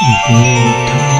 y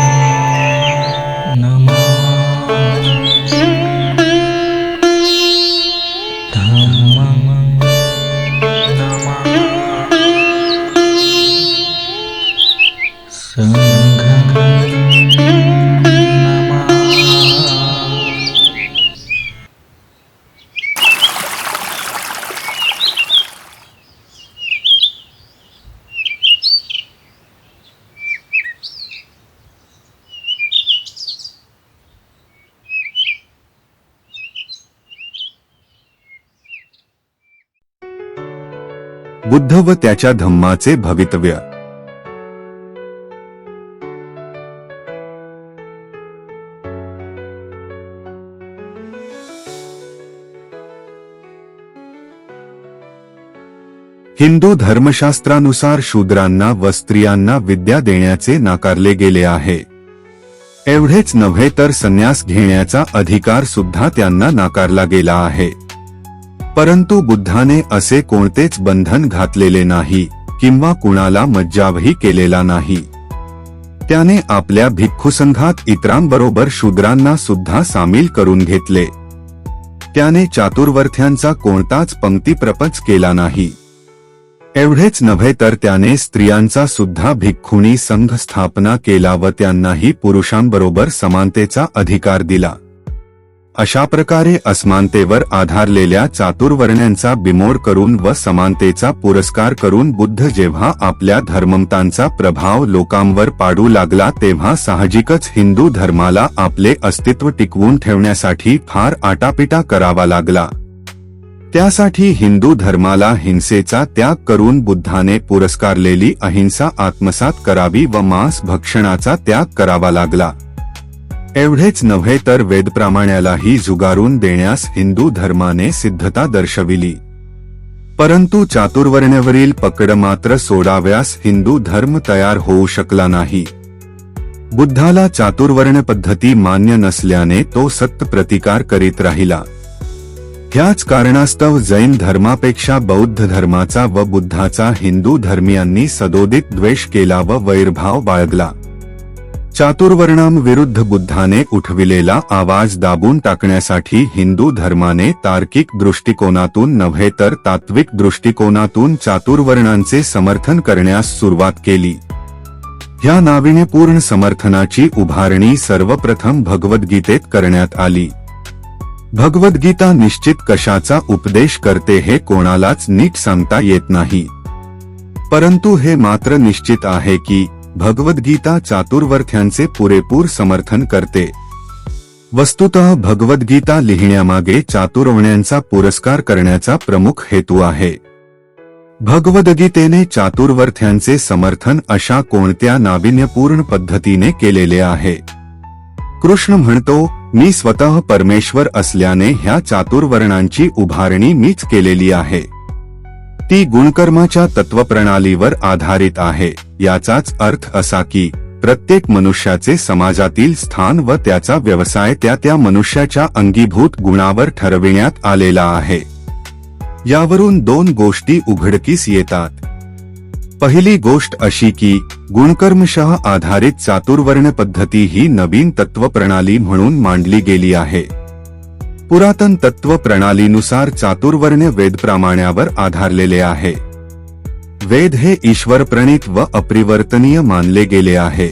Buddha व त्याच्या धम्माचे भवितव्य. हिंदू धर्मशास्त्रानुसार शूद्रांना व स्त्रियांना विद्या देण्याचे नाकारले गेले आहे. एवढेच नव्हे तर संन्यास घेण्याचा अधिकार सुद्धा त्यांना नाकारला गेला आहे. परंतु बुद्धाने असे कोणतेच बंधन घातलेले नाही किंवा कुणाला मज्जावही केलेला नाही. त्याने आपल्या भिक्खुसंघात इतरांबरोबर शूद्रांना सुद्धा सामील करून घेतले. त्याने चातुर्वर्थ्यांचा कोणताच पंक्तीप्रपच केला नाही. एवढेच नव्हे तर त्याने स्त्रियांचा सुद्धा भिक्खुनी संघ स्थापना केला व त्यांनाही पुरुषांबरोबर समानतेचा अधिकार दिला. अशा प्रकारे असमानतेवर आधारलेल्या चातुर्वर्ण्यांचा बिमोर करून व समानतेचा पुरस्कार करून बुद्ध जेव्हा आपल्या धर्ममतांचा प्रभाव लोकांवर पाडू लागला तेव्हा साहजिकच हिंदू धर्माला आपले अस्तित्व टिकवून ठेवण्यासाठी फार आटापिटा करावा लागला. त्यासाठी हिंदू धर्माला हिंसेचा त्याग करून बुद्धाने पुरस्कारलेली अहिंसा आत्मसात करावी व मांस भक्षणाचा त्याग करावा लागला. एवढेच नव्हे तर वेदप्रामाण्यालाही जुगारून देण्यास हिंदू धर्माने सिद्धता दर्शविली. परंतु चातुर्वर्ण्यावरील पकड मात्र सोडाव्यास हिंदू धर्म तयार होऊ शकला नाही. बुद्धाला चातुर्वर्ण पद्धती मान्य नसल्याने तो सत्य प्रतिकार करीत राहिला. ह्याच कारणास्तव जैन धर्मापेक्षा बौद्ध धर्माचा व बुद्धाचा हिंदू धर्मियांनी सदोदित द्वेष केला व वैरभाव बाळगला. चातुर्वर्णाम विरुद्ध बुद्धाने उठविलेला आवाज दाबून टाकण्यासाठी हिंदू धर्माने तार्किक दृष्टिकोनातून नव्हे तर तात्विक दृष्टिकोनातून चातुर्वर्णांचे समर्थन करण्यास सुरुवात केली. ह्या नाविन्यपूर्ण समर्थनाची उभारणी सर्वप्रथम भगवद्गीतेत करण्यात आली. भगवद्गीता निश्चित कशाचा उपदेश करते हे कोणालाच नीट सांगता येत नाही. परंतु हे मात्र निश्चित आहे की भगवद्गीता चातुर्वर्थ्यांचे पुरेपूर समर्थन करते. वस्तुतः भगवद्गीता लिहिण्यामागे चातुर्वण्यांचा पुरस्कार करण्याचा प्रमुख हेतू आहे. भगवद्गीतेने चातुर्वर्थ्यांचे समर्थन अशा कोणत्या नाविन्यपूर्ण पद्धतीने केलेले आहे? कृष्ण म्हणतो मी स्वतः परमेश्वर असल्याने ह्या चातुर्वर्णांची उभारणी मीच केलेली आहे. ती गुणकर्माच्या तत्वप्रणालीवर आधारित आहे. याचाच अर्थ असा की प्रत्येक मनुष्याचे समाजातील स्थान व त्याचा व्यवसाय त्या त्या मनुष्याच्या अंगीभूत गुणावर ठरविण्यात आलेला आहे. यावरून दोन गोष्टी उघडकीस येतात. पहिली गोष्ट अशी की गुणकर्मशः आधारित चातुर्वर्ण पद्धती ही नवीन तत्वप्रणाली म्हणून मांडली गेली आहे. पुरातन तत्व प्रणालीनुसार चातुर्वर्ण वेदप्रमाण्यावर आधारलेले आहे. वेद हे ईश्वर प्रणित व अप्रिवर्तनीय मानले गेले आहे.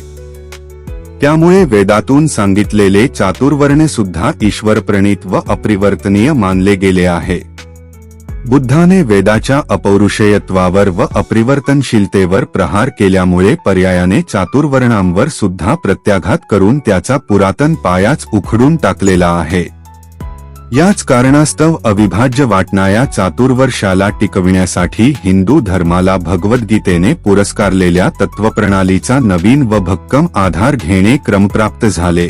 त्यामुळे वेदातून सांगितलेले चातुर्वर्ण सुद्धा ईश्वर प्रणित व अप्रिवर्तनीय मानले गेले आहे. बुद्धाने वेदाच्या अपौरुषेयत्वावर व अप्रिवर्तनशीलतेवर प्रहार केल्यामुळे पर्यायाने चातुर्वर्णांवर सुद्धा प्रत्याघात करून त्याचा पुरातन पायाच उखडून टाकलेला आहे. याच कारणास्तव अविभाज्य वाटणाऱ्या चातुर्वर्षाला टिकविण्यासाठी हिंदू धर्माला भगवद्गीतेने पुरस्कारलेल्या तत्वप्रणालीचा नवीन व भक्कम आधार घेणे क्रमप्राप्त झाले.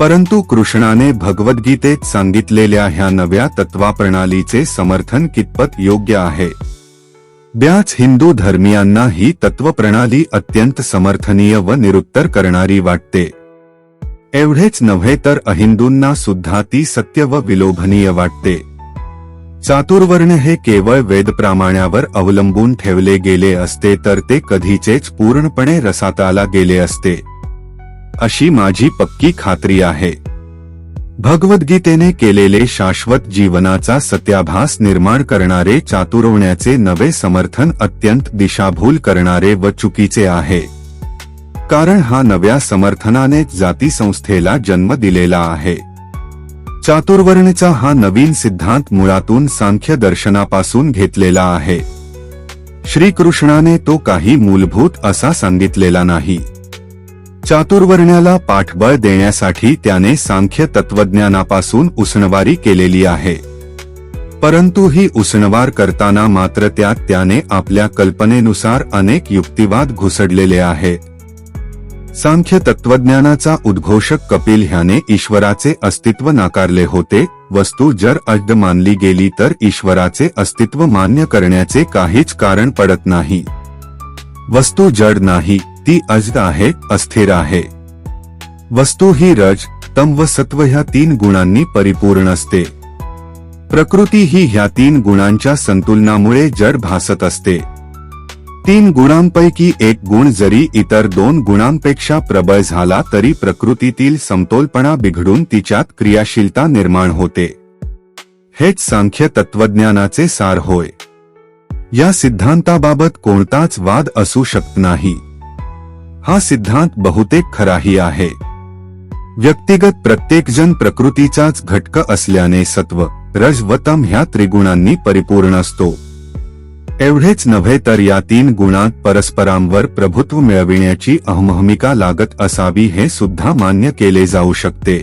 परंतु कृष्णाने भगवद्गीतेत सांगितलेल्या ह्या नव्या तत्वाप्रणालीचे समर्थन कितपत योग्य आहे? ब्याच हिंदू धर्मियांना ही तत्वप्रणाली अत्यंत समर्थनीय व निरुत्तर करणारी वाटते. एवढेच नव्हे तर अहिंदूंना सुद्धा ती सत्य व विलोभनीय वाटते. चातुर्वर्ण हे केवळ वेदप्रामाण्यावर अवलंबून ठेवले गेले असते तर ते कधीचेच पूर्णपणे रसाताला गेले असते. अशी माझी पक्की खात्री आहे. भगवद्गीतेने केलेले शाश्वत जीवनाचा सत्याभास निर्माण करणारे चातुर्वण्याचे नवे समर्थन अत्यंत दिशाभूल करणारे व चुकीचे आहे. कारण हा नव्या समर्थनाने जाती संस्थेला जन्म दिलेला आहे. चातुर्वर्णचा हा नवीन सिद्धांत मुळातून सांख्य दर्शनापासून घेतलेला आहे. श्रीकृष्णाने तो काही मूलभूत असा सांगितलेला नाही. चातुर्वर्ण्याला पाठबळ देण्यासाठी त्याने सांख्य तत्वज्ञानापासून उसणवारी केलेली आहे. परंतु ही उसणवार करताना मात्र त्यात त्याने आपल्या कल्पनेनुसार अनेक युक्तिवाद घुसडलेले आहेत. सांख्य तत्वज्ञानाचा उद्घोषक कपिल ह्याने ईश्वराचे अस्तित्व नाकारले होते वस्तू जर अज्ञ मानली गेली तर ईश्वराचे अस्तित्व मान्य करण्याचे काहीच कारण पडत नाही. वस्तू जड नाही ती अजद आहे अस्थिर आहे. वस्तू ही रज तम व सत्व ह्या तीन गुणांनी परिपूर्ण असते. प्रकृती ही ह्या तीन गुणांच्या संतुलनामुळे जड भासत असते. तीन गुणांपैकी एक गुण जरी इतर दोन गुणांपेक्षा प्रबळ झाला तरी प्रकृतीतील समतोलपणा बिघडून तिच्यात क्रियाशीलता निर्माण होते. हेच सांख्य तत्वज्ञानाचे सार होय. या सिद्धांताबाबत कोणताच वाद असू शकत नाही. हा सिद्धांत बहुतेक खराही आहे. व्यक्तिगत प्रत्येकजण प्रकृतीचाच घटक असल्याने सत्व रज व तम ह्या त्रिगुणांनी परिपूर्ण असतो. एवढेच नव्हे तर या तीन गुणांत परस्परांवर प्रभुत्व मिळविण्याची अहमहमिका लागत असावी हे सुद्धा मान्य केले जाऊ शकते.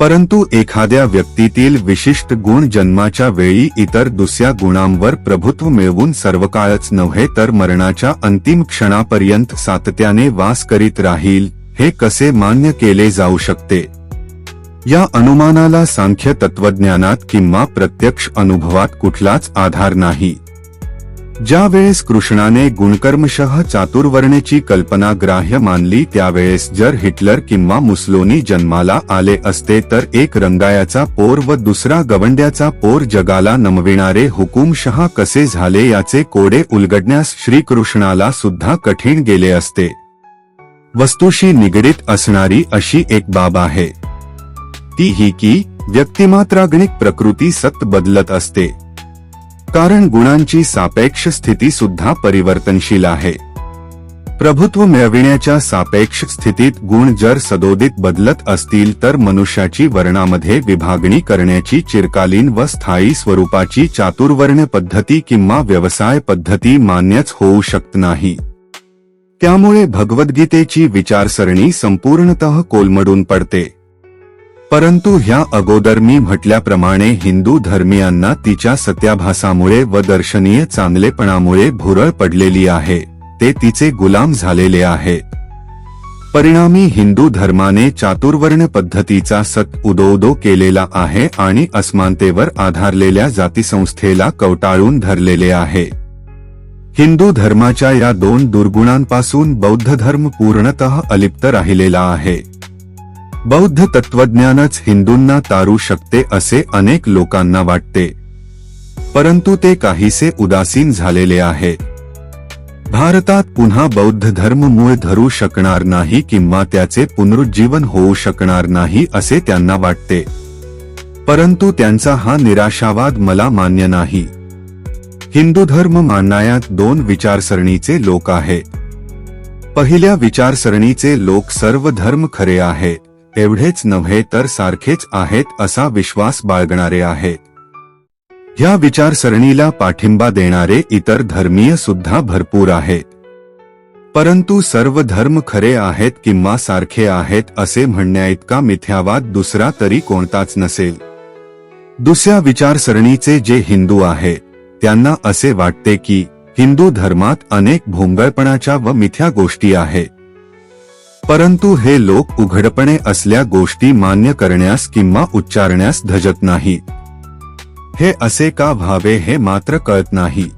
परंतु एखाद्या व्यक्तीतील विशिष्ट गुण जन्माच्या वेळी इतर दुसऱ्या गुणांवर प्रभुत्व मिळवून सर्वकाळच नव्हे तर मरणाच्या अंतिम क्षणापर्यंत सातत्याने वास करीत राहील हे कसे मान्य केले जाऊ शकते? या अनुमानाला सांख्य तत्वज्ञानात किंवा प्रत्यक्ष अनुभवात कुठलाच आधार नाही. ज्या वेळेस कृष्णाने गुणकर्मशः चातुर्वर्णेची कल्पना ग्राह्य मानली त्यावेळेस जर हिटलर किंवा मुसलोनी जन्माला आले असते तर एक रंगायाचा पोर व दुसरा गवंड्याचा पोर जगाला नमविणारे हुकुमशहा कसे झाले याचे कोडे उलगडण्यास श्रीकृष्णाला सुद्धा कठीण गेले असते. वस्तूशी निगडीत असणारी अशी एक बाब आहे. ती ही की व्यक्तिमात्रागणिक प्रकृती सत बदलत असते. कारण गुणांची सापेक्ष स्थिती सुद्धा परिवर्तनशील आहे. प्रभुत्व मिळविण्याच्या सापेक्ष स्थितीत गुण जर सदोदित बदलत असतील तर मनुष्याची वर्णामध्ये विभागणी करण्याची चिरकालीन व स्थायी स्वरूपाची चातुर्वर्ण पद्धती किंवा व्यवसाय पद्धती मान्यच होऊ शकत नाही. त्यामुळे भगवद्गीतेची विचारसरणी संपूर्णतः कोलमडून पडते. परंतु ह्या अगोदर मी म्हटल्याप्रमाणे हिंदू धर्मियांना तिच्या सत्याभासामुळे व दर्शनीय चांगलेपणामुळे भुरळ पडलेली आहे. ते तिचे गुलाम झालेले आहे. परिणामी हिंदू धर्माने चातुर्वर्ण पद्धतीचा सत उदोदो केलेला आहे आणि अस्मानतेवर आधारलेल्या जातीसंस्थेला कवटाळून धरलेले आहे. हिंदू धर्माच्या या दोन दुर्गुणांपासून बौद्ध धर्म पूर्णतः अलिप्त राहिलेला आहे. बौद्ध तत्वज्ञानच हिंदूंना तारू शकते असे अनेक लोकांना वाटते. परंतु ते काहीसे उदासीन झालेले आहे. भारतात पुन्हा बौद्ध धर्म मूळ धरू शकणार नाही किंवा त्याचे पुनरुज्जीवन होऊ शकणार नाही असे त्यांना वाटते. परंतु त्यांचा हा निराशावाद मला मान्य नाही. हिंदू धर्म मानण्यात दोन विचारसरणीचे लोक आहे. पहिल्या विचारसरणीचे लोक सर्व धर्म खरे आहेत एवढेच नव्हे तर सारखेच आहेत असा विश्वास बाळगणारे आहेत ह्या विचारसरणीला पाठिंबा देणारे इतर धर्मीय सुद्धा भरपूर आहेत. परंतु सर्व धर्म खरे आहेत किंवा सारखे आहेत असे म्हणण्याइतका मिथ्यावाद दुसरा तरी कोणताच नसेल. दुसऱ्या विचारसरणीचे जे हिंदू आहेत त्यांना असे वाटते की हिंदू धर्मात अनेक भोंगळपणाच्या व मिथ्या गोष्टी आहेत. परंतु हे लोक उघडपणे असल्या गोष्टी मान्य करण्यास किंवा उच्चारण्यास धजत नाही. हे असे का व्हावे हे मात्र कळत नाही.